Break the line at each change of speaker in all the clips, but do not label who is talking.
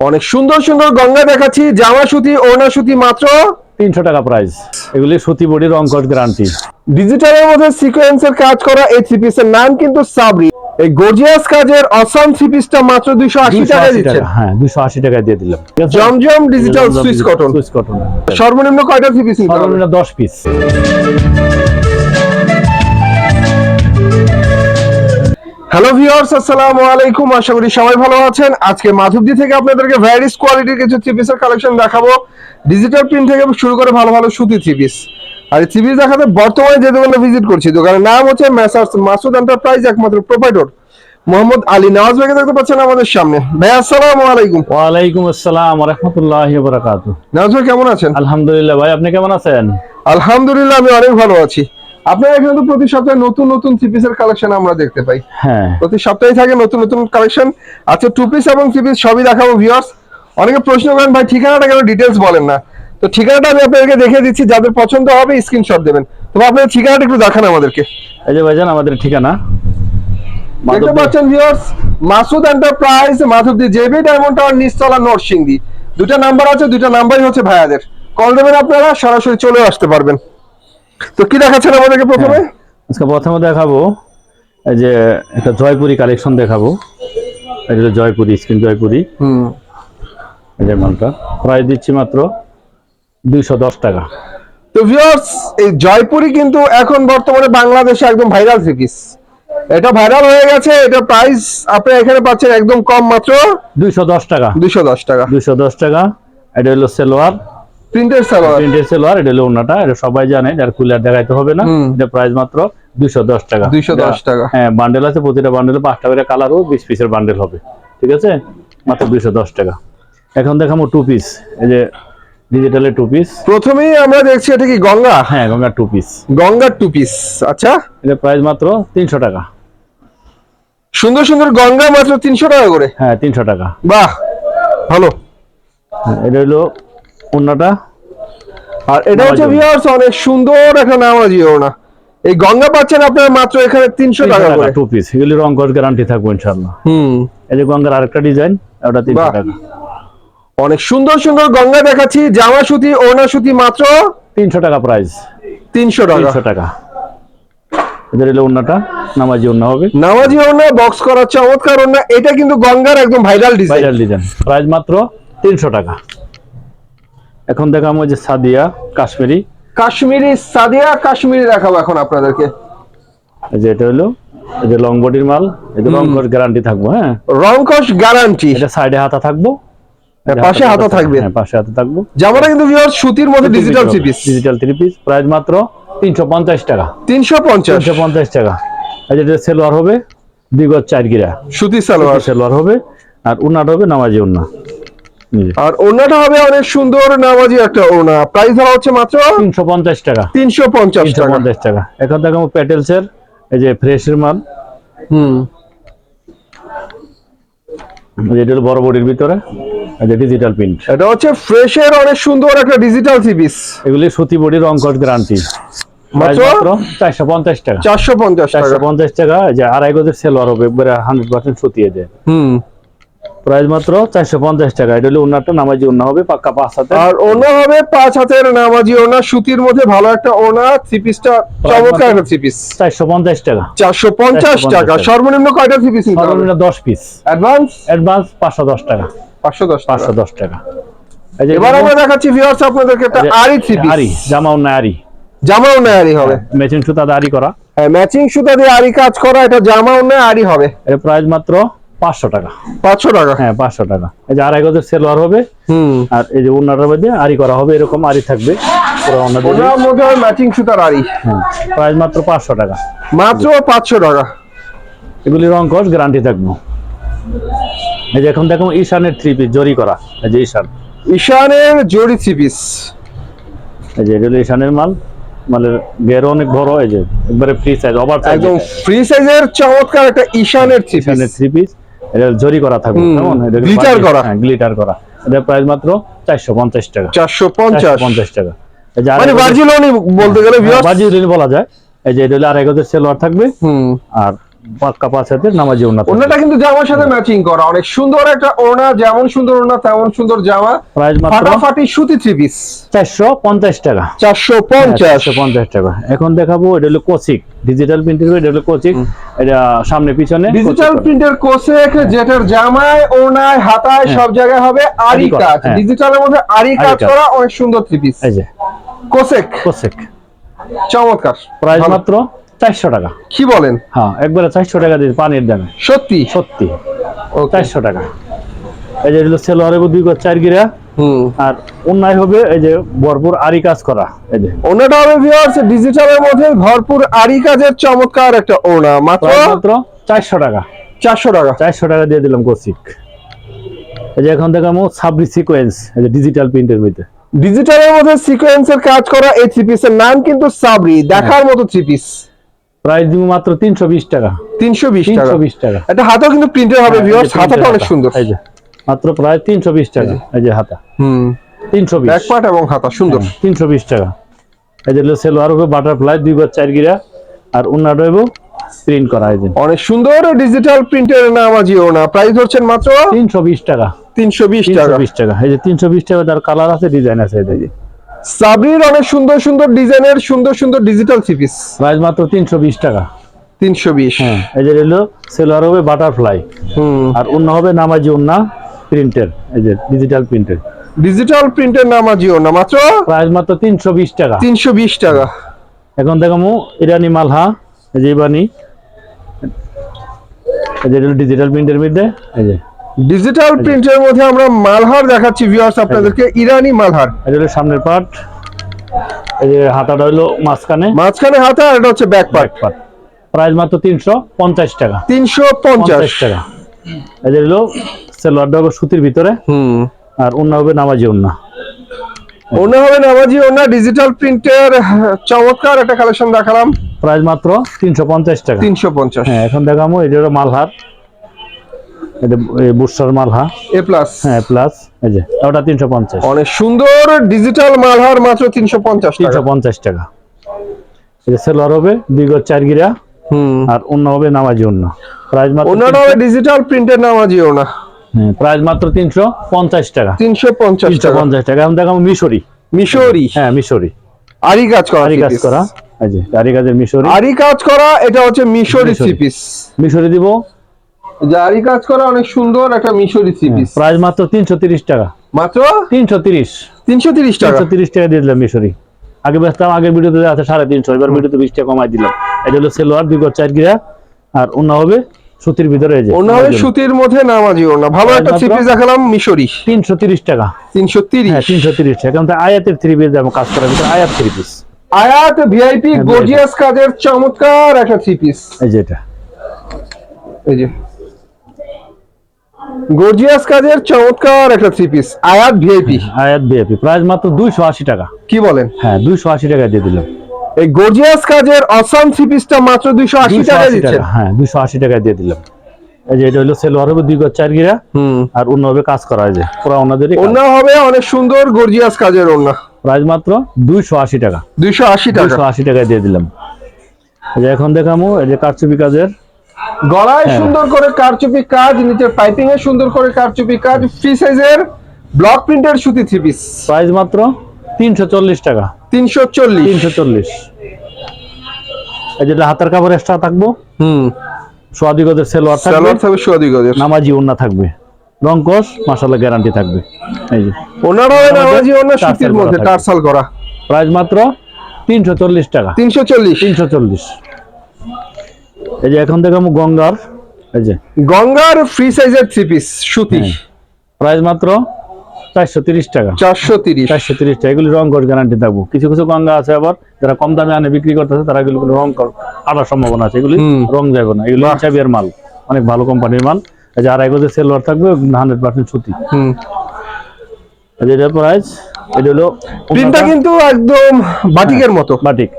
অনেক সুন্দর সুন্দর গঙ্গা দেখাচ্ছি জামা সুতি ওড়না সুতি মাত্র
তিনশো টাকা প্রাইস এগুলি সুতি বডি রং কোট গ্যারান্টি
ডিজিটালের মধ্যে সিকোয়েন্সের কাজ করা এই থ্রি পিসের নাম কিন্তু সাবরি এই গর্জিয়াস কাজের অসম থ্রি পিসটা মাত্র দুইশো আশি টাকা দিচ্ছে।
হ্যাঁ দুশো আশি টাকা দিয়ে দিলাম।
Zamzam digital Swiss cotton
Swiss cotton
সর্বনিম্ন কয়টা থ্রি পিস
সর্বনিম্ন দশ পিস
হ্যালো ভিউয়ার্স আসসালামু আলাইকুম। আশা করি সবাই ভালো আছেন। আজকে মাধবদী থেকে আপনাদেরকে ভ্যারিস কোয়ালিটির কিছু থ্রি পিসের কালেকশন দেখাবো। ডিজিটাল প্রিন্ট থেকে শুরু করে ভালো ভালো সুতি থ্রি পিস আর এই থ্রি পিস দেখাতে বর্তমানে যে দোকানে ভিজিট করছি দোকানের নাম হচ্ছে মেসার্স মাসুদ এন্টারপ্রাইজ একমাত্র প্রোপাইটর মোহাম্মদ আলী নওয়াজ ভাইকে দেখতে পাচ্ছেন আমাদের সামনে। ভাই আসসালামু আলাইকুম।
ওয়ালাইকুম আসসালাম রহমতুল্লাহ বরাকাত
নওয়াজ ভাই কেমন আছেন?
আলহামদুলিল্লাহ ভাই আপনি কেমন আছেন?
আলহামদুলিল্লাহ আমি অনেক ভালো আছি। আপনার এখানে তো প্রতি সপ্তাহে নতুন নতুন থ্রি পিসের কালেকশন আমরা দেখতে পাই।
হ্যাঁ।
প্রতি সপ্তাহে থাকে নতুন নতুন কালেকশন আচ্ছা টু পিস এবং থ্রি পিস সবই দেখাবো ভিউয়ার্স অনেকে প্রশ্ন করেন ভাই ঠিকানাটা কেন ডিটেলস বলেন না? তো ঠিকানাটা আমি আপনাদেরকে দেখিয়ে দিচ্ছি যাদের পছন্দ হবে স্ক্রিনশট দেবেন। তবে আপনাদের ঠিকানাটা একটু দেখান আমাদেরকে।
এই যে ভাইজান আমাদের ঠিকানা।
দেখতে পাচ্ছেন viewers Masud enterprise Madhabdi JB diamond tower নিচতলা নরসিংদী। দুটা নাম্বার আছে দুটা নাম্বারই হচ্ছে ভাইয়াদের। কল দেবেন আপনারা সরাসরি চলে আসতে পারবেন। তো কি দেখাচ্ছেন আমাদেরকে প্রথমে?
হ্যাঁ। আজকে প্রথমে দেখাবো এই যে একটা জয়পুরি কালেকশন দেখাবো। এটা হলো জয়পুরি স্ক্রিন জয়পুরি।
হুম।
এই যে মালটা প্রাইস দিচ্ছি মাত্র দুইশো দশ টাকা।
তো ভিউয়ার্স এই জয়পুরি কিন্তু এখন বর্তমানে বাংলাদেশে একদম ভাইরাল পিস এটা ভাইরাল হয়ে গেছে এটা প্রাইস আপনি এখানে পাচ্ছেন একদম কম মাত্র
দুইশো দশ টাকা।
দুশো দশ টাকা।
দুইশো দশ টাকা। এটা হলো সেলোয়ার
প্রিন্টের সালোয়ার।
প্রিন্টের সেলোয়ার এটা হলো ওনাটা এটা সবাই জানে যার কুলার দেখাইতে হবে না। এটা প্রাইস মাত্র দুইশো দশ টাকা।
210 টাকা।
হ্যাঁ বান্ডেল আছে প্রতিটা বান্ডেলে পাঁচটা করে কালারও বিশ পিসের বান্ডেল হবে। ঠিক আছে? মাত্র দুইশো দশ টাকা। এখন দেখাবো টু পিস এই যে ডিজিটালের টু পিস
প্রথমেই আমরা দেখছি এটা কি গঙ্গা?
হ্যাঁ গঙ্গার টু পিস
গঙ্গার টু পিস আচ্ছা।
এটা প্রাইস মাত্র তিনশো টাকা।
সুন্দর সুন্দর গঙ্গা মাত্র তিনশো টাকা করে।
হ্যাঁ তিনশো টাকা।
বাহ! ভালো।
হ্যাঁ, এটা হলো ওনাটা
আর এটা হচ্ছে ভিউয়ার্স অনেক সুন্দর একটা নামাজি ওনা এই গঙ্গা পাচ্ছেন আপনারা মাত্র এখানে তিনশো টাকা করে।
টু পিস এগুলি রং গ্যারান্টি থাকবে ইনশাল্লাহ
হুম।
এই যে গঙ্গার আরেকটা ডিজাইন ওটা তিনশো
বাহ।
টাকা।
অনেক সুন্দর সুন্দর গঙ্গা দেখাচ্ছি। জামা সুতি ওনা সুতি মাত্র
তিনশো টাকা প্রাইস
তিনশো টাকা।
তিনশো টাকা। এদের হলো ওনাটা নামাজি ওনা হবে।
নামাজি ওনা বক্স করা চমৎকার ওনা এটা কিন্তু গঙ্গার একদম viral design
viral design price মাত্র তিনশো টাকা। এখন দেখাবো যে সাদিয়া কাশ্মীরি।
কাশ্মীরি সাদিয়া কাশ্মীরি দেখাবো এখন আপনাদেরকে।
এই যে এটা হলো এই যে লং বডির মাল এই যে লং কোট গ্যারান্টি থাকব হ্যাঁ?
রংকশ গ্যারান্টি
এটা সাইডে হাতা থাকব।
পাশে হাতা থাকবে।
হ্যাঁ পাশে হাতা থাকব।
জামাটা কিন্তু ভিউয়ার সুতির মধ্যে digital three piece
digital three piece price মাত্র তিনশো পঞ্চাশ টাকা।
তিনশো পঞ্চাশ।
তিনশো পঞ্চাশ টাকা। এই যে এটা সেলোয়ার হবে দুই গজ চার গিরা।
সুতি সালোয়ার।
সেলোয়ার হবে আর উন্নাটা হবে নামাজি উন্না।
আর ওনাটা হবে অনেক সুন্দর নামাজি একটা ওনা প্রাইস ধরা হচ্ছে মাত্র
তিনশো পঞ্চাশ টাকা।
তিনশো পঞ্চাশ
তিনশো
টাকা
পঞ্চাশ টাকা। এখন দেখাবো প্যাটেলসের এই যে ফ্রেশের মাল।
হুম।
এই যে এটা হলো বড় বডির ভিতরে। এই ডিজিটাল প্রিন্ট
এটা হচ্ছে ফ্রেশের অনেক সুন্দর একটা ডিজিটাল থ্রি
এগুলি সুতি বডি রং কোট গ্যারান্টি
মাত্র
মাত্র চারশো পঞ্চাশ টাকা।
চারশো পঞ্চাশ
চারশো
টাকা
পঞ্চাশ টাকা যে আড়াই গজের সেলোয়ার হবে একবারে হান্ড্রেড পার্সেন্ট সুতি দেয়
হুম।
প্রাইস মাত্র চারশো পঞ্চাশ টাকা। এটা হলো নামাজি উন্না হবে পাক্কা পাঁচ হাতে
আর ওনা হবে পাঁচ হাতের নামাজি ওনা সুতির মধ্যে ভালো একটা ওনা থ্রি পিসটা চমৎকার একটা থ্রি পিস
চারশো পঞ্চাশ টাকা।
চারশো পঞ্চাশ
450
টাকা। সর্বনিম্ন কয়টা থ্রি পিস
সর্বনিম্ন দশ পিস
অ্যাডভান্স
অ্যাডভান্স পাঁচশো দশ টাকা।
পাঁচশো দশ টাকা। এবার আমরা দেখাচ্ছি ভিউয়ার্স আপনাদেরকে একটা আরি থ্রি
আরি জামা উন্না আরি।
জামাও না আরি হবে।
মেচিন সুতা দিয়ে আরি করা।
হ্যাঁ ম্যাচিং সুতা দিয়ে আরি কাজ করা এটা জামাও না আরি হবে।
এর প্রাইস মাত্র পাঁচশো টাকা।
পাঁচশো টাকা?
হ্যাঁ পাঁচশো টাকা। এই যে আড়াই গজের সেলোয়ার হবে।
হুম।
আর এই যে উন্নাটার মধ্যে আরি করা হবে এরকম আরি থাকবে।
মধ্যে ম্যাচিং সুতার আরি
হ্যাঁ প্রাইস মাত্র পাঁচশো টাকা।
মাত্র পাঁচশো টাকা।
এগুলি রং কস গ্যারান্টি থাকব। এই যে এখন দেখো ঈশানের থ্রি পিস জরি করা। এই যে ঈশান।
ঈশানের জরি থ্রি পিস
এই যে এগুলো ঈশানের মাল। মালের গেরো অনেক বড় এই যে একবারে ফ্রি সাইজ ওভার সাইজ
একদম ফ্রি সাইজের চমৎকার একটা ঈশানের থ্রি পিস
থ্রি পিস এটা জরি করা থাকবে। কেমন?
glitter করা।
গ্লিটার করা। এটা প্রাইস মাত্র চারশো পঞ্চাশ টাকা।
চারশো পঞ্চাশ।
পঞ্চাশ টাকা।
মানে বলতে গেলে
হ্যাঁ,
ভিউয়ার্স
বলা যায়। এই যে এটা হলো আড়াই গজের সেলোয়ার থাকবে।
হুম।
আর পাক্কা পাঁচ হাতের নামাজি উন্নত
ওনাটা কিন্তু জামার সাথে ম্যাচিং করা। অনেক সুন্দর একটা ওড়না যেমন সুন্দর ওড়না তেমন সুন্দর জামা।
প্রাইস মাত্র?
ফাটাফাটি সুতি থ্রি পিস
চারশো পঞ্চাশ টাকা।
চারশো পঞ্চাশ।
চারশো পঞ্চাশ টাকা। এখন দেখাবো এটা হলো কোচিক। ডিজিটাল প্রিন্টের এটা হলো কোচিক। এটা সামনে পিছনে
ডিজিটাল প্রিন্টের কোসেক যেটার জামায় ওড়নায় হাতায় সব জায়গায় হবে আরি কাজ।
হ্যাঁ।
ডিজিটালের মধ্যে আরি কাজ। করা অনেক সুন্দর থ্রি পিস
এই যে।
কোসেক
কোচিক।
চমৎকার।
প্রাইস মাত্র? চারশো টাকা।
কি বলেন?
হ্যাঁ একবারে চারশো টাকা দিয়ে পানির দামে।
সত্যি?
সত্যি. চারশো টাকা। এই যে হলো সেলোয়ারে দুই চার গিরা। আর অন্যায় হবে এই যে ভরপুর আরি কাজ করা এই যে।
ওনাটা হবে ভিউয়ার্স ডিজিটালের মধ্যে ভরপুর আরি কাজের চমৎকার একটা ওড়না। মাত্র?
মাত্র চারশো টাকা।
চারশো টাকা।
চারশো টাকা দিয়ে দিলাম কোচিক এই যে এখন দেখামো সাবরি সিকোয়েন্স এই যে ডিজিটাল প্রিন্টের মধ্যে।
ডিজিটালের মধ্যে সিকোয়েন্সের কাজ করা এই থ্রি পিসের নাম কিন্তু সাবরি দেখার মতো থ্রি পিস
প্রাইস দিব মাত্র তিনশো বিশ টাকা।
তিনশো বিশ টাকা।
তিনশো বিশ টাকা।
এটা হাতাও কিন্তু প্রিন্টের হবে
হ্যাঁ,
ভিউয়ার্স হাতাটা অনেক সুন্দর।
এই যে মাত্র প্রায় তিনশো বিশ টাকা এই যে হাতা।
হুম।
তিনশো বিশ।
ব্যাক পার্ট এবং হাতা সুন্দর।
তিনশো বিশ টাকা। এই যে সেলোয়ার হবে বাটারফ্লাই দুই গজ চার গিরা। আর উন্না রইব প্রিন্ট করা এই যে।
অনেক সুন্দর ডিজিটাল প্রিন্টের নাম নামাজি ওড়না প্রাইস হচ্ছেন মাত্র?
তিনশো বিশ টাকা।
তিনশো বিশ
তিনশো
টাকা
বিশ টাকা। এই যে তিনশো বিশ টাকা তার কালার আছে ডিজাইন আছে এই যে।
সাবরির অনেক সুন্দর সুন্দর ডিজাইনের সুন্দর সুন্দর ডিজিটাল থ্রি পিস
প্রাইস মাত্র তিনশো বিশ টাকা।
তিনশো বিশ।
হ্যাঁ এই যে রইল সেলোয়ার হবে বাটারফ্লাই
হুম।
আর উন্না হবে নামাজি উন্না প্রিন্টের এই যে ডিজিটাল প্রিন্টের
ডিজিটাল প্রিন্টের নামাজি ওড়না মাত্র
প্রাইস মাত্র তিনশো বিশ টাকা।
তিনশো বিশ টাকা।
এখন দেখামু ইরানি মালহা এই যে ইবানি এই যে ডিজিটাল প্রিন্টের মধ্যে এই যে।
ডিজিটাল প্রিন্টের মধ্যে আমরা মালহার দেখাচ্ছি ভিউয়ার্স আপনাদেরকে ইরানি মালহার।
এটা সামনের পার্ট এই যে হাতাটা হলো মাঝখানে।
মাঝখানে হাতা আর এটা হচ্ছে ব্যাক পার্ট
প্রাইস মাত্র তিনশো পঞ্চাশ টাকা।
তিনশো পঞ্চাশ।
পঞ্চাশ টাকা। এই যে হলো সেলোয়ারটা হবে সুতির ভিতরে।
হুম।
আর অন্য হবে নামাজি উন্না
ওনা হবে নামাজি ওনা ডিজিটাল প্রিন্টের চমৎকার একটা কালেকশন দেখালাম।
প্রাইস মাত্র তিনশো পঞ্চাশ টাকা।
তিনশো পঞ্চাশ।
হ্যাঁ এখন দেখামো এটা হলো মালহার। এটা বুস্টার মালহা।
এ প্লাস
হ্যাঁ প্লাস এই যে ওটা তিনশো পঞ্চাশ।
অনেক সুন্দর ডিজিটাল মালহার মাত্র টাকা।
এটা হবে দুই গজ চার গিরা।
হুম।
আর অন্য হবে নামাজি অন্য। প্রাইস মাত্র
ওনারা হবে ডিজিটাল প্রিন্টের নামাজি
প্রাইস মাত্র তিনশো পঞ্চাশ টাকা।
তিনশো পঞ্চাশ
তিনশো
টাকা
পঞ্চাশ টাকা। দেখাবো মিশরি।
মিশরি।
হ্যাঁ মিশরি।
আরি কাজ করা
আরি কাজ করা এই যে আরি কাজের মিশরি।
আরি কাজ করা এটা হচ্ছে মিশরি
মিশরি দিব
আরি কাজ করা অনেক সুন্দর একটা মিশরি থ্রি পিস
প্রাইস মাত্র তিনশো তিরিশ টাকা।
মাত্র?
তিনশো তিরিশ।
তিনশো তিরিশ টাকা?
তিনশো তিরিশ টাকা দিয়ে দিলাম মিশরি। আগে বেচতাম আগের ভিডিওতে আছে সাড়ে তিনশো এবার ভিডিওতে বিশ টাকা কমাই দিলাম। এটা হলো সেলোয়ার দুই গজ চার গিরা আর অন্য হবে সুতির ভিতরে এই যে
ওনা হবে সুতির মধ্যে নামাজি ওনা ভালো একটা থ্রি পিস দেখালাম মিশরি।
তিনশো তিরিশ টাকা।
তিনশো তিরিশ।
হ্যাঁ তিনশো তিরিশ টাকা। এখন আয়াতের থ্রি পিস যেমন কাজ করার ভিতরে আয়াত থ্রি পিস
আয়াত ভিআইপি
হ্যাঁ,
গর্জিয়াস কাজের চমৎকার একটা থ্রি পিস
এই যে এটা।
এই যে। গর্জিয়াস কাজের চমৎকার একটা three piece Ayat VIP
Ayat BAP price মাত্র দুইশো আশি টাকা।
কি বলেন?
হ্যাঁ দুইশো আশি টাকা দিয়ে দিলাম।
এই গর্জিয়াস কাজের অসাম থ্রি পিসটা মাত্র দুইশো আশি
280
টাকা দিচ্ছেন।
হ্যাঁ টাকা দিয়ে দিলাম। এই যে এটা হলো সেলোয়ার হবে দুই গজ চার গিরা। আর অন্য হবে কাজ করা হয় যে পুরো ওনাদেরই
অন্য হবে অনেক সুন্দর গর্জিয়াস কাজের অন্য।
প্রাইস মাত্র দুইশো আশি টাকা।
দুইশো আশি টাকা।
দুইশো আশি টাকা দিয়ে দিলাম। এখন দেখামো এই যে কারচুপি কাজের
গলায়
হ্যাঁ।
সুন্দর করে কারচুপি কাজ নিচের পাইপিং এ সুন্দর করে কারচুপি কাজ ফ্রি সাইজের ব্লক প্রিন্টের সুতি থ্রি পিস
প্রাইস মাত্র তিনশো চল্লিশ টাকা।
তিনশো চল্লিশ।
তিনশো চল্লিশ। এই যেটা হাতের কাপড় এক্সট্রা থাকব?
হুম।
সোয়াদি গজের সেলোয়ার থাকবে।
স্যালোয়ার থাকবে সুয়াদি গজের
নামাজি ওন্না থাকবে। রংকশ মাসাল্লাহ গ্যারান্টি থাকবে। এই যে।
ওনার নামাজি
টার্সেল
সুতির মধ্যে। টার্সাল করা।
প্রাইস মাত্র তিনশো চল্লিশ টাকা।
তিনশো চল্লিশ।
তিনশো চল্লিশ। এই যে এখন দেখাবো গঙ্গার এই যে।
গঙ্গার ফ্রি সাইজের থ্রি পিস সুতি।
হ্যাঁ। প্রাইস মাত্র চারশো তিরিশ টাকা।
চারশো তিরিশ।
চারশো তিরিশ টাকা। এগুলি রং কর গ্যারান্টি থাকব। কিছু কিছু গঙ্গা আছে আবার যারা কম দামে আনে বিক্রি করতেছে তারা এগুলো রং কর সম্ভাবনা আছে। এগুলি রং যাবে না। এগুলো মাল। অনেক ভালো কোম্পানির মাল। এই যে আড়াই গজের সেলোয়ার থাকবে হান্ড্রেড পার্সেন্ট সুতি। এটার প্রাইস এটা হলো
প্রিন্টটা কিন্তু একদম বাটিকের মতো।
বাটিক।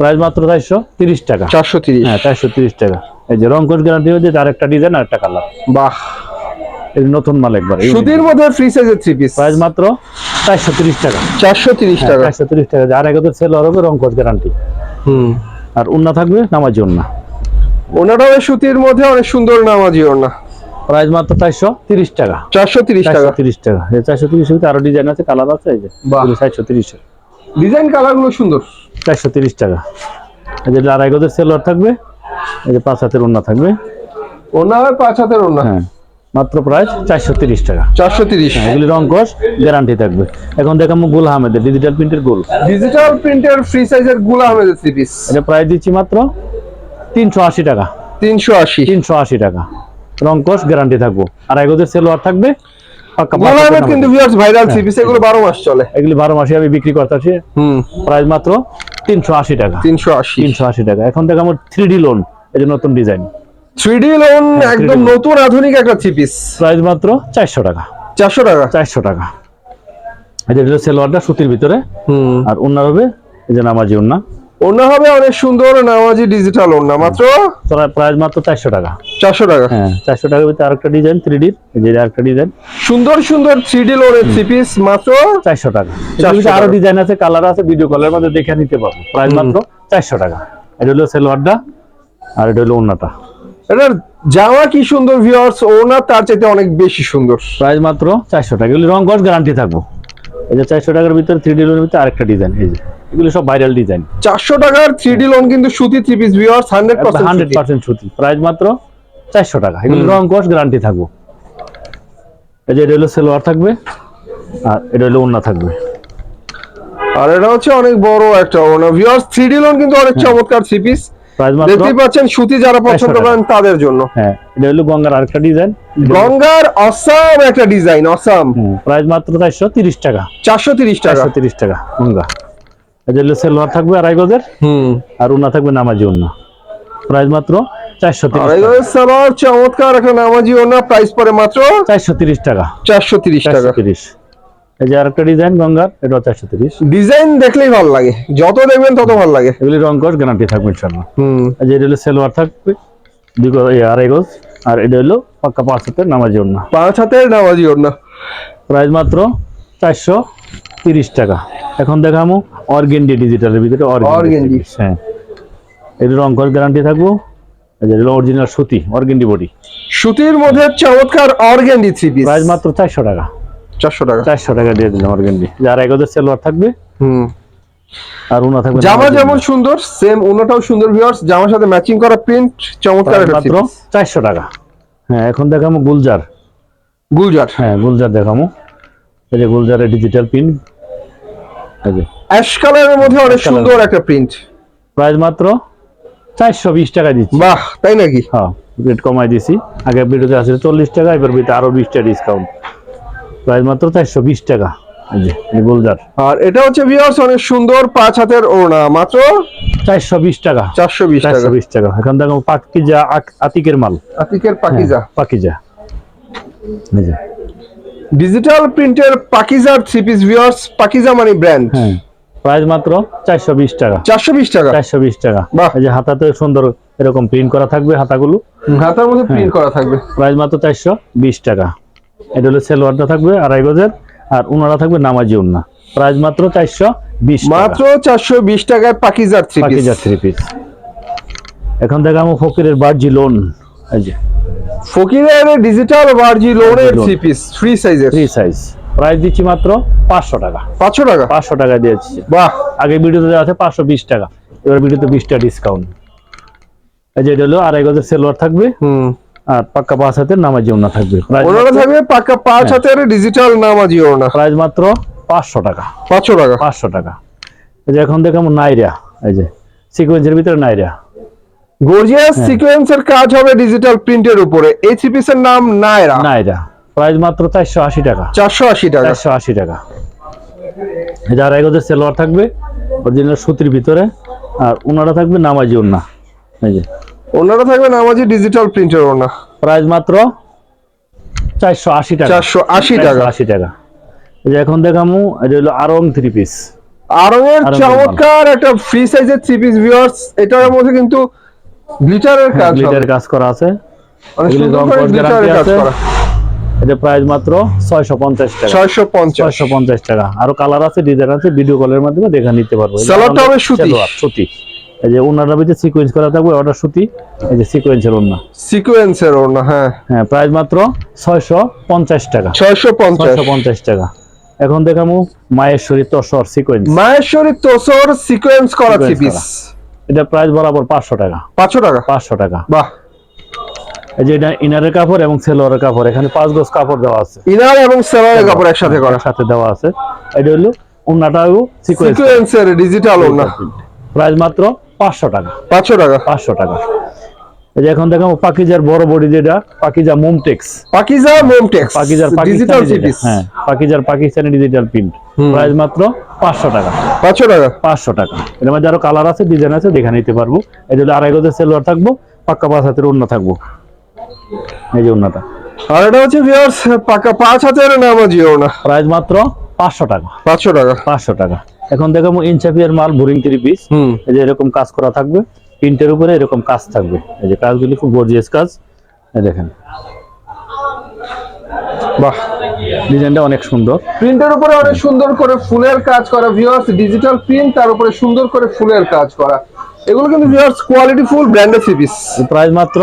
প্রাইস মাত্র চারশো তিরিশ টাকা
চারশো তিরিশ
হ্যাঁ চারশো তিরিশ টাকা এই যে রং গ্যারান্টি ডিজাইন আর একটা কালার
বাহ
নতুন মাল একবার
সুতির মধ্যে ফ্রি সাইজের থ্রি পিস
প্রাইস মাত্র চারশো তিরিশ টাকা
চারশো তিরিশ টাকা
চারশো তিরিশ টাকা আর এগারো সেল হবে রং গ্যারান্টি
হুম
আর উন্না থাকবে নামাজি উন্না
ওনাটা সুতির মধ্যে অনেক সুন্দর নামাজি ওনা
প্রাইস মাত্র চারশো তিরিশ টাকা
চারশো তিরিশ টাকা
চারশো তিরিশ টাকা এই চারশো তিরিশ আরও ডিজাইন আছে কালার আছে এই যে
বাহ।
চারশো তিরিশ
ডিজাইন কালারগুলো সুন্দর
চারশো তিরিশ টাকা। এই যে আড়াই গজের সেলোয়ার থাকবে এই যে পাঁচ হাতের ওন্না থাকবে।
ওনা হবে পাঁচ হাতের ওনা
হ্যাঁ মাত্র প্রাইস চারশো তিরিশ টাকা।
চারশো তিরিশ।
এগুলি রং কস গ্যারান্টি থাকবে। এখন দেখাবো গুল আহমেদের ডিজিটাল প্রিন্টের গোল।
ডিজিটাল প্রিন্টের ফ্রি সাইজেরগুলা আহমেদের থ্রি পিস
এটা প্রাইস দিচ্ছি মাত্র তিনশো আশি টাকা।
তিনশো আশি।
তিনশো আশি টাকা। রং কস গ্যারান্টি থাকব। আর এগোদের সেলোয়ার থাকবে পাক্কা
গুলা
পাঁচ হাতের
আহমেদ
নামাজি।
কিন্তু ভিউয়ার্স ভাইরাল থ্রি এগুলো বারো মাস চলে।
এগুলি বারো মাসে আমি বিক্রি করতেছি।
হুম।
প্রাইস মাত্র তিনশো আশি টাকা।
তিনশো আশি।
তিনশো আশি টাকা। এখন থেকে আমার থ্রি লোন এই যে নতুন ডিজাইন
থ্রি লোন
হ্যাঁ,
একদম নতুন আধুনিক একটা থ্রি পিস
প্রাইস মাত্র চারশো টাকা।
চারশো টাকা।
চারশো টাকা। এই যে সেলোয়ারটা সুতির ভিতরে।
হুম।
আর ওনার হবে এই যে নামাজি ওনা
ওনা হবে অনেক সুন্দর নামাজি ডিজিটাল ওনা মাত্র?
প্রাইস মাত্র চারশো টাকা।
চারশো টাকা?
হ্যাঁ টাকার ভিতরে আরেকটা ডিজাইন আরেকটা ডিজাইন
সুন্দর সুন্দর থ্রি ডি লোনের থ্রি পিস মাত্র?
চারশো টাকা। এর
আরও
ডিজাইন আছে কালার আছে ভিডিও কলের মধ্যে দেখে নিতে পারব। প্রাইস মাত্র চারশো টাকা। এটা হলো সেলোয়ারটা আর এটা হলো ওনাটা
এটার জামা কি সুন্দর ভিউয়ার্স ওনা তার চাইতে অনেক বেশি সুন্দর।
প্রাইস মাত্র চারশো টাকা। এগুলি রং কস গ্যারান্টি থাকব। এই যে চারশো টাকার ভিতরে থ্রি ডি ভিতরে আরেকটা ডিজাইন এই যে। এগুলো সব ভাইরাল ডিজাইন
চারশো টাকার থ্রি ডি লোন কিন্তু সুতি three piece viewers hundred
hundred
percent
সুতি। প্রাইস মাত্র চারশো টাকা। এগুলো রং কস গ্যারান্টি থাকব। এই যে এটা হলো সেলোয়ার থাকবে আর এটা হলো ওন্না থাকবে।
আর এটা হচ্ছে অনেক বড় একটা ওনা ভিউয়ার্স লোন কিন্তু অনেক চমৎকার থ্রি পিস
মাত্র
দেখতেই পাচ্ছেন সুতি যারা পছন্দ করেন তাদের জন্য।
হ্যাঁ এটা হলো গঙ্গার আরেকটা ডিজাইন
গঙ্গার অসাম একটা ডিজাইন অসাম।
প্রাইস মাত্র চারশো তিরিশ টাকা।
চারশো তিরিশ টাকা।
চারশো তিরিশ টাকা গঙ্গা। যে সেলোয়ার থাকবে আড়াই গজের
হুম।
আর ওনা থাকবে নামাজি ওনা প্রাইস মাত্র চারশো তিরিশ
এগুলো চমৎকার একটা নামাজি ওনা প্রাইস পরে মাত্র
চারশো তিরিশ টাকা।
চারশো তিরিশ টাকা।
তিরিশ। এই যে আরেকটা ডিজাইন গঙ্গার এটাও চারশো তিরিশ।
ডিজাইন দেখলেই ভালো লাগে। যত দেখবেন তত ভালো লাগে।
এগুলি রং কস গ্যারান্টি থাকবে ইনশাল্লাহ
হুম।
এই যে এটা হলো সেলোয়ার থাকবে দুই গজ আড়াই গজ আর এটা হলো পাক্কা পাঁচ হাতের নামাজি ওনা
পাঁচ হাতের নামাজি ওনা
প্রাইস মাত্র চারশো তিরিশ টাকা। এখন দেখামো অর্গেন্ডি ডিজিটালের ভিতরে। অর্গেন্ডি হ্যাঁ। এটা রং গ্যারান্টি থাকব। অরিজিনাল সুতি অর্গেন্ডি বডি
সুতির মধ্যে চমৎকার অর্গেন্ডি থ্রি পিস
প্রাইস মাত্র চারশো টাকা।
চারশো টাকা।
চারশো টাকা দিয়ে দিলাম অর্গেন্ডি যার এক হাজার সেলোয়ার থাকবে।
হুম।
আর উনা থাকবে
জামা যেমন সুন্দর সেম ওনাটাও সুন্দর ভিউয়ার্স জামার সাথে ম্যাচিং করা প্রিন্ট চমৎকার
মাত্র চারশো টাকা। হ্যাঁ এখন দেখামো গুলজার।
গুলজার।
হ্যাঁ গুলজার দেখামো। এই যে গুলজারের ডিজিটাল এই
অ্যাশ কালারের মধ্যে অনেক সুন্দর একটা প্রিন্ট
প্রাইস মাত্র চারশো বিশ টাকা দিচ্ছি।
বাহ তাই নাকি?
হ্যাঁ রেট কমাই দিছি। আগে ভিডিওতে আছে চল্লিশ টাকা এবার ভিতরে আরও বিশ টাকা ডিসকাউন্ট প্রাইস মাত্র চারশো বিশ টাকা। গুলজার।
আর এটা হচ্ছে ভিউয়ার্স অনেক সুন্দর পাঁচ হাতের ওড়না। মাত্র
চারশো বিশ টাকা।
চারশো বিশ টাকা।
বিশ টাকা। এখন দেখো পাকিজা আতিকের মাল।
আতিকের পাকিজা।
হ্যাঁ, পাকিজা।
ডিজিটাল প্রিন্টের পাকিজার থ্রি পিস ভিউয়ার্স পাকিজা মানে ব্র্যান্ড
প্রাইস মাত্র চারশো বিশ টাকা।
চারশো বিশ টাকা?
চারশো বিশ টাকা।
বাহ।
এই যে হাতাতে সুন্দর এরকম প্রিন্ট করা থাকবে হাতাগুলো।
হাতার মধ্যে প্রিন্ট
হ্যাঁ।
করা থাকবে।
প্রাইস মাত্র চারশো বিশ টাকা। এটা হলো সেলোয়ারটা থাকবে আড়াই গজের আর উনারা থাকবে নামাজি উন্না। প্রাইস মাত্র চারশো বিশ
মাত্র চারশো বিশ টাকায় পাকিজার থ্রি পিস
পাকিজা থ্রি পিস এখন দেখাবো ফকিরের বার্জি লোন এই যে।
ফকিরের ডিজিটাল ভার্জি লোনের থ্রি পিস ফ্রি সাইজের
থ্রি সাইজ প্রাইস দিচ্ছি মাত্র পাঁচশো টাকা।
পাঁচশো টাকা?
পাঁচশো টাকা দিয়েছি।
বাহ।
আগে ভিডিওতে দেওয়া আছে পাঁচশো বিশ টাকা। এবার ভিডিওতে বিশ টাকা ডিসকাউন্ট এই যে এটা হলো আড়াই গজের সেলোয়ার থাকবে।
হুম।
আর পাক্কা পাঁচ হাতের নামাজি ওনা থাকবে।
ওনারা থাকবে পাক্কা পাঁচ
হ্যাঁ।
হাতের ডিজিটাল নামাজি ওড়না।
প্রাইস মাত্র পাঁচশো টাকা।
পাঁচশো টাকা।
পাঁচশো টাকা। এই যে এখন দেখাবো নাইরা। এই যে সিকোয়েন্সের ভিতরে নাইরা।
গর্জিয়াস। সিকোয়েন্সের কাজ হবে ডিজিটাল প্রিন্টের উপরে। এই থ্রি পিসের নাম নায়রা
নাইরা প্রাইস মাত্র চারশো আশি টাকা।
চারশো আশি টাকা।
চারশো আশি টাকা। এই যে আড়াই গজের সেলোয়ার থাকবে অরিজিনাল সুতির ভিতরে আর ওনারা থাকবে নামাজি ওনা এই যে।
ওনারা থাকবে নামাজি ডিজিটাল প্রিন্টের ওড়না।
প্রাইস মাত্র চারশো আশি টাকা।
চারশো আশি টাকা।
আশি টাকা। এই যে এখন দেখামু এটা হলো আরং থ্রি পিস
আরঙের
আরঙের
চমৎকার একটা ফ্রি সাইজের থ্রি পিস ভিউয়ার্স এটার মধ্যে কিন্তু গ্লিটারের কাজ
গ্লিটার কাজ করা আছে। এটা প্রাইস মাত্র টাকা।
ছয়শো পঞ্চাশ।
ছয়শো পঞ্চাশ টাকা। আরও কালার আছে ডিজাইন আছে ভিডিও কলের মাধ্যমে দেখে নিতে পারব। এই যে
সালোয়ারটা হবে সুতি।
সুতি। এই যে ওনার ভিতরে সিকোয়েন্স করা থাকবে অর্ডার সুতি। এই যে সিকোয়েন্সের ওনা
সিকোয়েন্সের ওড়না হ্যাঁ।
হ্যাঁ প্রাইস মাত্র ছয়শো পঞ্চাশ টাকা।
ছয়শো পঞ্চাশ।
ছয়শো পঞ্চাশ টাকা। এখন দেখামু মায়েশ্বরী তসর সিকোয়েন্স
তোসর সিকোয়েন্স করা থ্রি পিস
করা। এটা প্রাইস বরাবর পাঁচশো টাকা।
পাঁচশো টাকা?
পাঁচশো টাকা।
বাহ।
এই যে এটা ইনারের কাপড় এবং সেলোয়ারের কাপড় এখানে পাঁচ গজ কাপড় দেওয়া আছে।
ইনার এবং কাপড় একসাথে করা।
সাথে দেওয়া আছে। এটা হলো ওনাটাও সিকোয়েন্স
সিকোয়েন্সের ডিজিটাল
প্রাইস মাত্র পাঁচশো টাকা।
পাঁচশো টাকা।
পাঁচশো টাকা। এই যে এখন দেখাবো পাকিজার বড় বডি যেটা পাকিজা মোমটেক্স।
পাকিজা মোমটেক্স
পাকিজার
ডিজিটাল পিস
হ্যাঁ পাকিজার পাকিস্তানি ডিজিটাল প্রিন্ট প্রাইস মাত্র পাঁচশো টাকা।
পাঁচশো টাকা।
পাঁচশো টাকা। এর মধ্যে আরও কালার আছে ডিজাইন আছে দেখে নিতে পারব। এটা হলো আড়াই গজের সেলোয়ার থাকব পাক্কা পাঁচ হাতের অন্য থাকব। এই যে অন্যটা
আর এটা হচ্ছে ভিউয়ার্স পাকা পাঁচ নামাজি ওড়না?
প্রাইস মাত্র পাঁচশো টাকা।
পাঁচশো টাকা।
পাঁচশো টাকা। এখন দেখাবো ইনচাপিয়ার মাল বোরিং থ্রি পিস এই যে এরকম কাজ করা থাকবে। প্রিন্টের উপরে এরকম কাজ থাকবে। এই যে কাজগুলি খুব গর্জিয়াস কাজ। এই দেখেন।
বাহ
ডিজাইনটা অনেক সুন্দর।
প্রিন্টের উপরে অনেক সুন্দর করে ফুলের কাজ করা ভিউয়ার্স ডিজিটাল প্রিন্ট তার উপরে সুন্দর করে ফুলের কাজ করা। এগুলো কিন্তু viewers quality full branded three piece
price মাত্র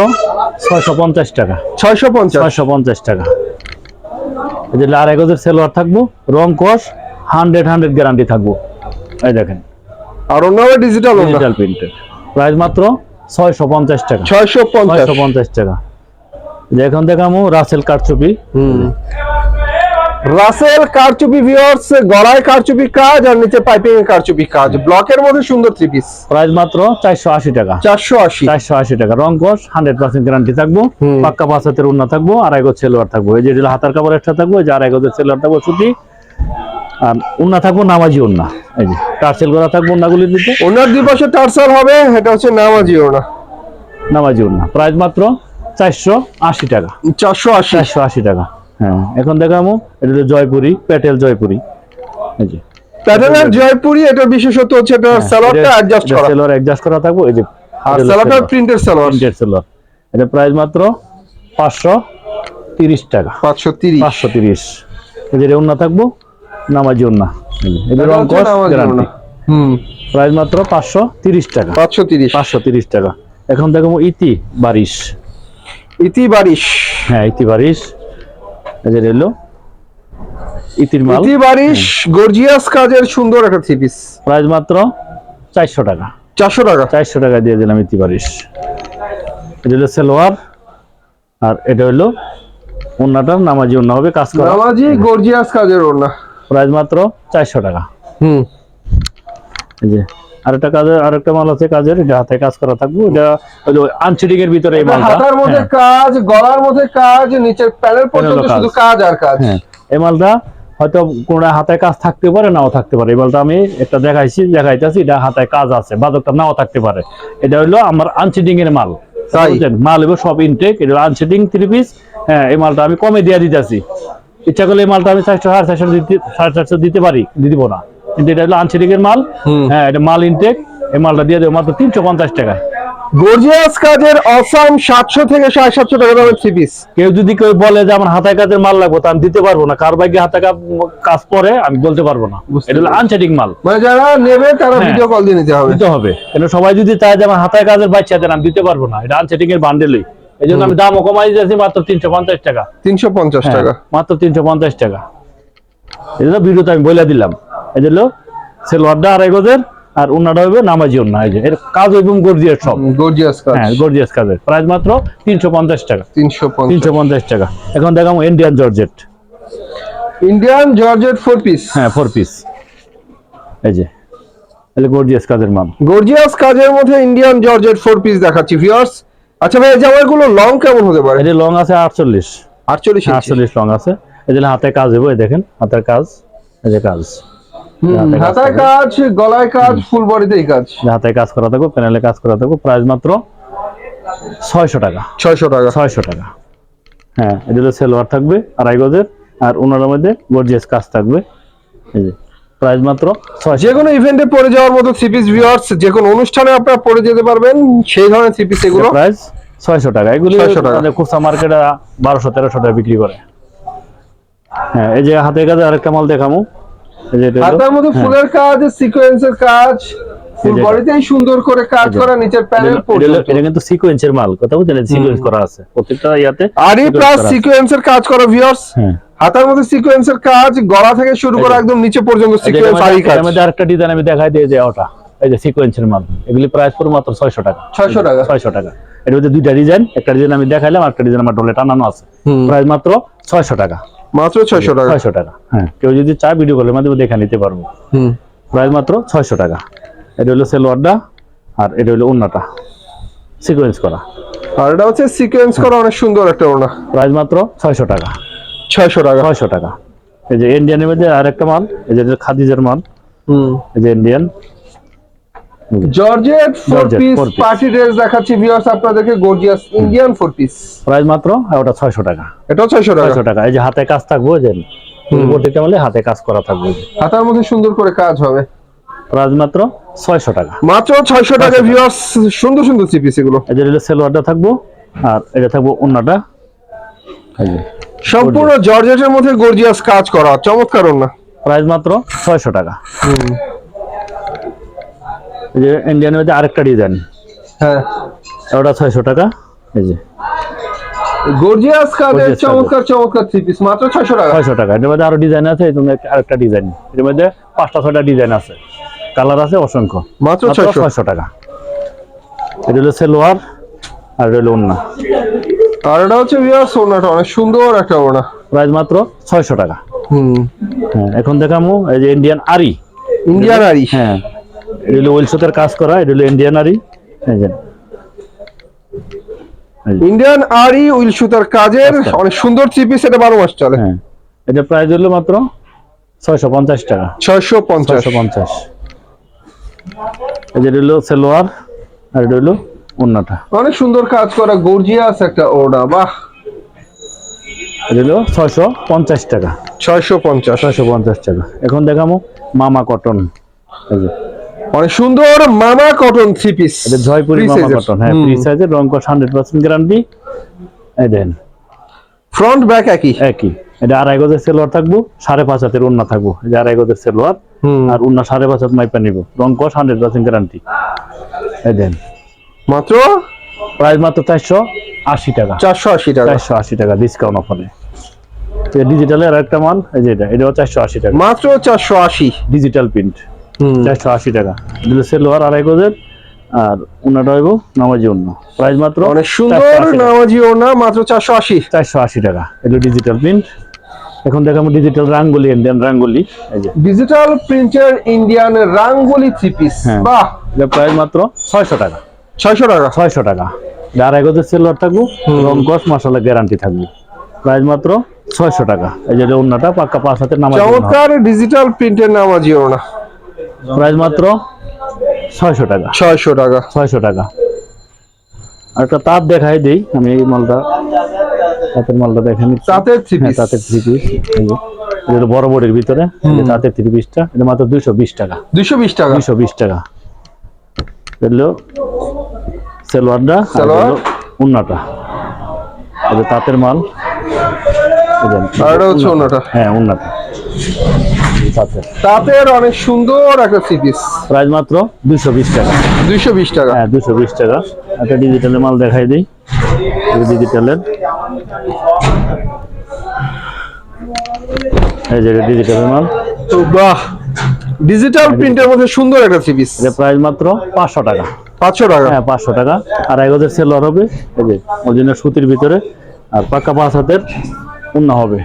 ছয়শো পঞ্চাশ টাকা।
ছয়শো পঞ্চাশ।
ছয়শো পঞ্চাশ টাকা। এই যে আড়াই গজের সেলোয়ার থাকব রং কস হান্ড্রেড হান্ড্রেড গ্যারান্টি থাকব। এই দেখেন।
আর অন্য। ডিজিটাল
ডিজিটাল প্রিন্টের প্রাইস মাত্র ছয়শো পঞ্চাশ টাকা।
ছয়শো পঞ্চাশ।
ছয়শো পঞ্চাশ টাকা। এখন দেখামু রাসেল কারচুপি।
রাসেল কারচুপি ভিউয়ার্স গলায় কারচুপি কাজ আর নিচে পাইপিং এর কারচুপি কাজ। ব্লকের মধ্যে সুন্দর থ্রি পিস
প্রাইস মাত্র চারশো আশি টাকা।
চারশো আশি।
চারশো আশি টাকা। রং কস হান্ড্রেড পার্সেন্ট গ্যারান্টি থাকব। পাক্কা পাঁচ হাতের উন্না থাকব আড়াই গজ সেলোয়ার থাকব। এই যে হাতার কাপড় একটা থাকব এই যে আড়াই গজের সেলোয়ার থাকব ছুটি আর উন্না থাকব নামাজি উন্না। এই যে টার্সেল করা থাকব উন্নাগুলি দিতে।
ওনার দুই পাশে টার্সাল হবে এটা হচ্ছে নামাজি ওড়না
নামাজি উন্না। প্রাইস মাত্র চারশো আশি টাকা।
চারশো আশি।
চারশো আশি টাকা। হ্যাঁ এখন দেখামো এটা হলো জয়পুরি প্যাটেল জয়পুরি। এই যে
প্যাটার্নের জয়পুরি এটা বিশেষত হচ্ছে এটা সালোয়ারটা অ্যাডজাস্ট করা।
সেলোয়ার অ্যাডজাস্ট করা থাকব এই যে
আর সালোয়ারটা প্রিন্টের সালোয়ার
প্রিন্টেড সেলোয়ার এটা প্রাইস মাত্র পাঁচশো তিরিশ টাকা।
পাঁচশো তিরিশ।
পাঁচশো তিরিশ। এদের অন্য থাকব নামাজি অন্য এদের রং কস গ্যারান্টি
হুম।
প্রাইস মাত্র পাঁচশো তিরিশ টাকা।
পাঁচশো তিরিশ।
পাঁচশো তিরিশ টাকা। এখন দেখো ইতি বারিশ।
ইতি বারিশ।
হ্যাঁ ইতি বারিশ। এদের এলো ইতির মাল।
ইতি বারিশ গর্জিয়াস কাজের সুন্দর একটা থ্রি পিস
প্রাইস মাত্র চারশো টাকা।
চারশো টাকা।
চারশো টাকা দিয়ে দিলাম ইতি বারিশ। এটা হলো সেলোয়ার। আর এটা হলো অন্যটার নামাজি অন্য হবে কাজ করা।
নামাজি গর্জিয়াস কাজের ওড়না
প্রাইস মাত্র চারশো টাকা।
হুম।
যে আরেকটা কাজের আরেকটা মাল আছে কাজের এটা হাতে কাজ করা থাকবে। এটা এর ভিতরে এই মালটা।
হাতার মধ্যে
হ্যাঁ,
কাজ গলার মধ্যে কাজ নিচের প্যানেল পর্যন্ত শুধু কাজ। আর কাজ।
হ্যাঁ। এই মালটা হয়তো কোন হাতে কাজ থাকতে পারে নাও থাকতে পারে। এই মালটা আমি একটা দেখাইছি দেখাইতেছি এটা হাতে কাজ আছে বাদকটা নাও থাকতে পারে। এটা হলো আমার আনচিটিং এর মাল মাল হলো সব ইনটেক এটা আনচিটিং থ্রি পিস হ্যাঁ এই মালটা আমি কমে দিয়ে দিতেছি। ইচ্ছা করলে মালটা আমি চারশো সাড়ে চারশো দিতে সাড়ে চারশো দিতে পারি দিব না। কিন্তু এটা হলো আনচিটিং এর মাল হ্যাঁ এটা মাল ইনটেক এই মালটা দিয়ে দেবো মাত্র তিনশো পঞ্চাশ টাকায়
গর্জিয়াস কাজের অসাম সাতশো থেকে সাড়ে সাতশো টাকা দামের থ্রি পিস
কেউ যদি কেউ বলে যে আমার হাতায় কাজের মাল লাগবে তা আমি দিতে পারব না। কার বাইকে হাতে কাজ পরে আমি বলতে পারব না। এটা হলো আনসেটিং মাল।
মানে যারা নেবে তারা
হ্যাঁ।
ভিডিও কল দিয়ে নিতে হবে।
দিতে হবে। কেন সবাই যদি চায় যে আমার হাতায় কাজের দেন আমি দিতে পারব না। এটা আনসেটিং এর বান্ডেলই এই জন্য আমি দামও কমাই দিয়েছি মাত্র তিনশো পঞ্চাশ টাকা।
তিনশো পঞ্চাশ
হ্যাঁ,
টাকা।
মাত্র তিনশো পঞ্চাশ টাকা। এই জন্য ভিডিওতে আমি বলে দিলাম। এই জন্য সেলোয়ারটা আড়াই গজের আর উন্নাটা হইবে নামাজি উন্না। এই যে এর কাজ হইবে গর্জিয়ার সব।
গর্জিয়াস কাজ।
হ্যাঁ গর্জিয়াস কাজের। প্রাইস মাত্র তিনশো পঞ্চাশ টাকা।
তিনশো
তিনশো পঞ্চাশ টাকা। এখন দেখাবো Indian georgette
Indian georgette four piece
হ্যাঁ ফোর পিস এই যে গর্জিয়াস কাজের মাল
গর্জিয়াস কাজের মধ্যে ইন্ডিয়ান জর্জেট ফোর পিস দেখাচ্ছি ভিউয়ার্স আচ্ছা ভাই এই জামাগুলো লং কেমন হতে পারে?
এটি লং আছে আটচল্লিশ।
আটচল্লিশ ইঞ্চি
আটচল্লিশ লং আছে। এই যে হাতে কাজ হবে দেখেন হাতের কাজ এই যে কাজ।
হুম,
হাতে কাজ
গলায় কাজ ফুল বডিতেই কাজ।
হাতে কাজ করা থাকবে প্যানেলে কাজ করা থাকবে প্রাইস মাত্র ছয়শো টাকা।
ছয়শো টাকা।
ছয়শো টাকা। হ্যাঁ এটা হলো সেলোয়ার থাকবে আড়াই গজের আর ওনার মধ্যে গর্জিয়াস কাজ থাকবে। এই যে। প্রাইস মাত্র
যে কোনো ইভেন্টে পরে যাওয়ার মতো সিপিস ভিউয়ার্স যে কোনো অনুষ্ঠানে আপনারা পরে যেতে পারবেন সেই ধরনের সিপিস এগুলো।
প্রাইস ছয়শো টাকা। এগুলি
600 টাকা।
মানে খুচরা মার্কেটে বারোশো তেরোশো টাকা বিক্রি করে। হ্যাঁ এই যে হাতের কাজে আরেকটা মাল দেখামো। এই যে এটা
মধ্যে
হ্যাঁ,
ফুলের কাজ সিকোয়েন্সের কাজ ফুল সুন্দর করে কাজ করা নিচের প্যানেল
এটা এটা কিন্তু সিকোয়েন্সের মাল কথা বুঝছেন সিকোয়েন্স করা আছে। প্রত্যেকটা ইয়াতে sequence
প্লাস সিকোয়েন্সের কাজ করা ভিউয়ার্স
হ্যাঁ।
হাতার মধ্যে সিকোয়েন্সের কাজ গলা থেকে শুরু করে একদম নিচে পর্যন্ত সিকোয়েন্স আরই কাজ।
এর আরেকটা ডিজাইন আমি দেখাই দিয়ে যে ওটা এই যে সিকোয়েন্সের মাল। এগুলি প্রাইস পুরো মাত্র ছয়শো টাকা।
600 টাকা।
ছয়শো টাকা। এর মধ্যে দুইটা ডিজাইন একটা ডিজাইন আমি দেখাইলাম একটা ডিজাইন আমার ডলে টানানো আছে। প্রাইস মাত্র ছয়শো টাকা।
মাত্র 600 টাকা।
ছয়শো টাকা হ্যাঁ। কেউ যদি চায় ভিডিও কলের মাধ্যমে দেখে নিতে পারব।
হুম।
প্রাইস মাত্র ছয়শো টাকা। এটা হলো সেলোয়ারটা আর এটা হলো অন্যটা সিকোয়েন্স করা।
আর এটা হচ্ছে সিকোয়েন্স করা অনেক সুন্দর একটা ওড়না।
প্রাইস মাত্র ছয়শো টাকা।
600 টাকা।
ছয়শো টাকা। এই যে ইন্ডিয়ানের মধ্যে আরেকটা মাল এই যে খাদিজের মাল
হুম।
এই যে Indian
georgette four piece party dress দেখাচ্ছি ভিউয়ার্স আপনাদেরকে gorgeous Indian four piece
price মাত্র আর ওটা ছয়শো টাকা।
এটাও 600 টাকা।
ছয়শো টাকা। এই যে হাতে কাজ থাকব যে প্রত্যেকটা মালে হাতে কাজ করা থাকবে।
হাতার মধ্যে সুন্দর করে কাজ হবে।
প্রাইস মাত্র ছয়শো টাকা।
মাত্র 600 টাকা ভিউয়ার্স সুন্দর সুন্দর এগুলো।
হলো সেলোয়ারটা থাকব আর এটা থাকব অন্যটা
সম্পূর্ণ জর্জেটের মধ্যে গর্জিয়াস কাজ করা চমৎকার ওড়না
প্রাইস মাত্র ছয়শো টাকা। এই যে ইন্ডিয়ানের মধ্যে আরেকটা ডিজাইন
হ্যাঁ।
ওটা ছয়শো টাকা। এই যে
গর্জিয়াস কাজের চমৎকার চমৎকার থ্রি পিস মাত্র 600 টাকা।
ছয়শো টাকা। এটার মধ্যে আরও ডিজাইন আছে জন্য আরেকটা ডিজাইন এর মধ্যে পাঁচটা ছয়টা ডিজাইন আছে। কালার আছে অসংখ্য।
মাত্র
মাত্র
600
ছয়শো টাকা। এটা হলো সেলোয়ার আর হলো অন্য
আর এটা হচ্ছে ওড়নাটা অনেক সুন্দর একটা ওড়না।
প্রাইস মাত্র ছয়শো টাকা।
হুম।
হ্যাঁ এখন দেখামো এই যে ইন্ডিয়ান আরি
ইন্ডিয়ান আরি
হ্যাঁ এটা হলো ওয়েলসোতের কাজ করা এটা হলো ইন্ডিয়ান আরি এই যে।
ইন্ডিয়ান আরি উইল সুতার কাজের অনেক সুন্দর থ্রি পিস এটা বারো মাস চলে।
হ্যাঁ এটা প্রাইস হলো মাত্র ছয়শো পঞ্চাশ টাকা।
ছয়শো পঞ্চাশ।
পঞ্চাশ। এই যে এটা সেলোয়ার আর এটা হলো অন্যটা
অনেক সুন্দর কাজ করা গর্জিয়াস একটা ওড়না বাহ।
এটা হলো ছয়শো পঞ্চাশ টাকা।
ছয়শো পঞ্চাশ।
ছয়শো পঞ্চাশ টাকা। এখন দেখামো মামা কটন।
অনেক সুন্দর মামা কটন থ্রি পিস
এটা জয়পুরি মামা কটন। হ্যাঁ সাইজের রং কস হান্ড্রেড পার্সেন্ট গ্যারান্টি এই দেন।
ফ্রন্ট ব্যাক একই।
একই। এটা আড়াই গজের সেলোয়ার থাকব সাড়ে পাঁচ হাতের উন্না থাকব। যে আড়াই গজের সেলোয়ার। আর উন্না সাড়ে হাত মাইপা নিব। রং কস হান্ড্রেড পার্সেন্ট গ্যারান্টি এই দেন।
মাত্র?
প্রাইস মাত্র চারশো আশি টাকা।
চারশো আশি টাকা।
চারশো আশি টাকা ডিসকাউন্ট অফারে ডিজিটালের আর একটা মাল এই যে এটা এটাও চারশো আশি টাকা।
মাত্র চারশো আশি।
ডিজিটাল প্রিন্ট চারশো আশি টাকা। দিলে সেলোয়ার আড়াই গজের আর উন্নাটা হইব নামাজি অন্য প্রাইস মাত্র
অনেক সুন্দর নামাজি ওড়না মাত্র চারশো আশি।
চারশো আশি টাকা। এগুলো ডিজিটাল প্রিন্ট এখন দেখাবো ডিজিটাল রাঙ্গুলি ইন্ডিয়ান রাঙ্গুলি।
ডিজিটাল প্রিন্টার ইন্ডিয়ান রাঙ্গুলি থ্রি পিস
হ্যাঁ।
বাহ।
এটা প্রাইস মাত্র ছয়শো টাকা।
ছয়শো টাকা।
ছয়শো টাকা। আড়াই গজের সেলোয়ার থাকব রং কস মশলা গ্যারান্টি থাকবে। প্রাইস মাত্র ছয়শো টাকা। এই যে অন্যটা পাক্কা পাঁচ হাতের নামাজি
চমৎকার ডিজিটাল প্রিন্টের নামাজি ওড়না
প্রাইস মাত্র ছয়শো টাকা।
ছয়শো টাকা।
ছয়শো টাকা। একটা তাপ দেখাই দিই আমি এই মালটা তাঁতের মালটা দেখে নিচ্ছি
তাঁতের থ্রি
হ্যাঁ
পিস
তাঁতের থ্রি পিস এটা বড় বড়ির ভিতরে তাঁতের থ্রি পিসটা এটা মাত্র দুইশো বিশ টাকা।
দুশো বিশ টাকা।
দুইশো বিশ টাকা। এগুলো সেলোয়ারটা
সালোয়ার।
উন্নাটা। এটা তাঁতের মাল।
আর হচ্ছে
হ্যাঁ উন্নাটা। তাঁতের।
অনেক সুন্দর একটা থ্রি পিস
প্রাইস মাত্র দুইশো বিশ টাকা।
দুইশো বিশ টাকা।
হ্যাঁ দুশো বিশ টাকা। একটা ডিজিটালের মাল দেখাই দিই। ডিজিটালের এই যে ডিজিটালের মাল।
তো বাহ ডিজিটাল প্রিন্টের মধ্যে সুন্দর একটা থ্রি পিস
এটা প্রাইস মাত্র পাঁচশো টাকা।
পাঁচশো টাকা?
হ্যাঁ পাঁচশো টাকা। আর এক হাজার সেলোয়ার হবে। এই যে অরিজিনাল সুতির ভিতরে। আর পাক্কা পাঁচ হাতের উন্না হবে।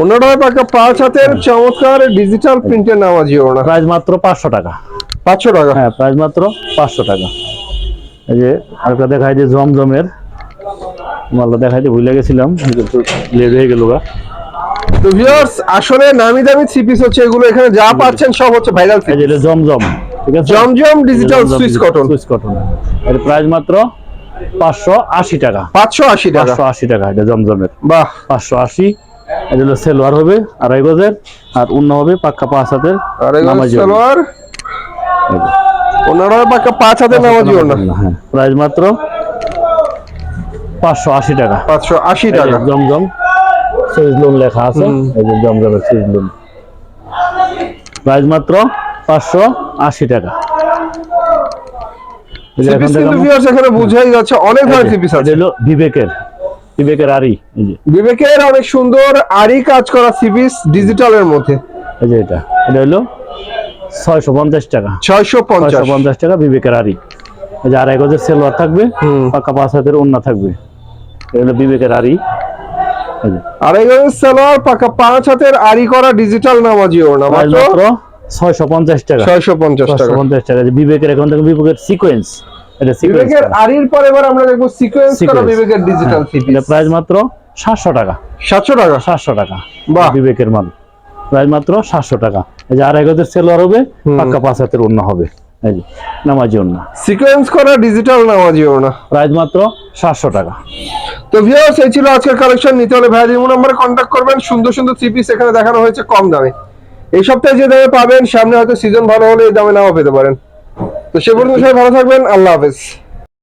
অন্যটা পাকা পাঁচ হাতের চমৎকার ডিজিটাল প্রিন্টের নামাজি ওড়না।
প্রাইস মাত্র পাঁচশো টাকা।
পাঁচশো টাকা?
হ্যাঁ প্রাইস মাত্র পাঁচশো টাকা। এই যে আরেকটা দেখাই যে জমজমের। মালটা দেখাই যে ভুলে গেছিলাম কিন্তু লেট হয়ে গেল গা।
তো ভিউয়ার্স আসলে নামি দামি থ্রি পিস হচ্ছে এগুলো এখানে যা পাচ্ছেন সব হচ্ছে ভাইরাল
এটা জমজম ঠিক আছে?
জমজম digital Swiss cotton
Swiss cotton এর প্রাইস মাত্র পাঁচশো আশি টাকা।
পাঁচশো আশি টাকা।
পাঁচশো আশি টাকা এটা জমজমের।
বাহ।
পাঁচশো আশি এটা হলো সেলোয়ার হবে আড়াই গজের আর অন্য হবে পাক্কা পাঁচ হাতের নামাজি ওড়না।
সালোয়ার। পাঁচ হাতের নামাজি
হ্যাঁ। প্রাইস মাত্র পাঁচশো আশি টাকা।
পাঁচশো আশি টাকা।
জমজম সুইচ লোন লেখা আছে। এই যে জমজমের সুইচ লোন প্রাইস মাত্র পাঁচশো আশি টাকা। এখন
বুঝাই যাচ্ছে অনেক ধরনের পিস আছে
বিবেকের বিবেকের আরি
বিবেকের অনেক সুন্দর আরি কাজ করা ডিজিটালের মধ্যে।
এই যে এটা হলো টাকা।
ছয়শো পঞ্চাশ।
ছয়শো পঞ্চাশ টাকা বিবেকের আরি এই যে আড়াই গজের সেলোয়ার থাকবে। পাকা পাঁচ হাতের ওন্না থাকবে। এটা বিবেকের যে
আড়াই গজের সালোয়ার পাকা পাঁচ হাতের আরি করা ডিজিটাল নামাজিও না মাত্র
মাত্র ছয়শো পঞ্চাশ টাকা।
ছয়শো পঞ্চাশ
ছয়শো
টাকা
পঞ্চাশ টাকা। যে বিবেকের এখন থেকে বিবেকের সিকোয়েন্স এটা সিকোয়েন্স
বিবেকের আরির পর এবার আমরা দেখব সিকোয়েন্স করা বিবেকের ডিজিটাল থ্রি পিস
প্রাইস মাত্র সাতশো টাকা।
সাতশো টাকা?
সাতশো টাকা।
বাহ।
বিবেকের মাল। প্রাইস মাত্র সাতশো টাকা। এই যে আড়াই গজের সেলোয়ার হবে। পাক্কা পাঁচ হাতের অন্য হবে। নামাজি
সিকোয়েন্স করা ডিজিটাল
প্রাইস মাত্র সাতশো টাকা।
তো ভিউয়ার্স এই ছিল আজকের কালেকশন নিতে হলে নাম্বারে কন্ট্যাক্ট করবেন। সুন্দর সুন্দর থ্রি পিস এখানে দেখানো হয়েছে কম দামে। এই সপ্তাহে যে দামে পাবেন সামনে হয়তো সিজন ভালো হলে এই দামে নাও পেতে পারেন। তো সে পর্যন্ত সবাই ভালো থাকবেন। আল্লাহ হাফেজ।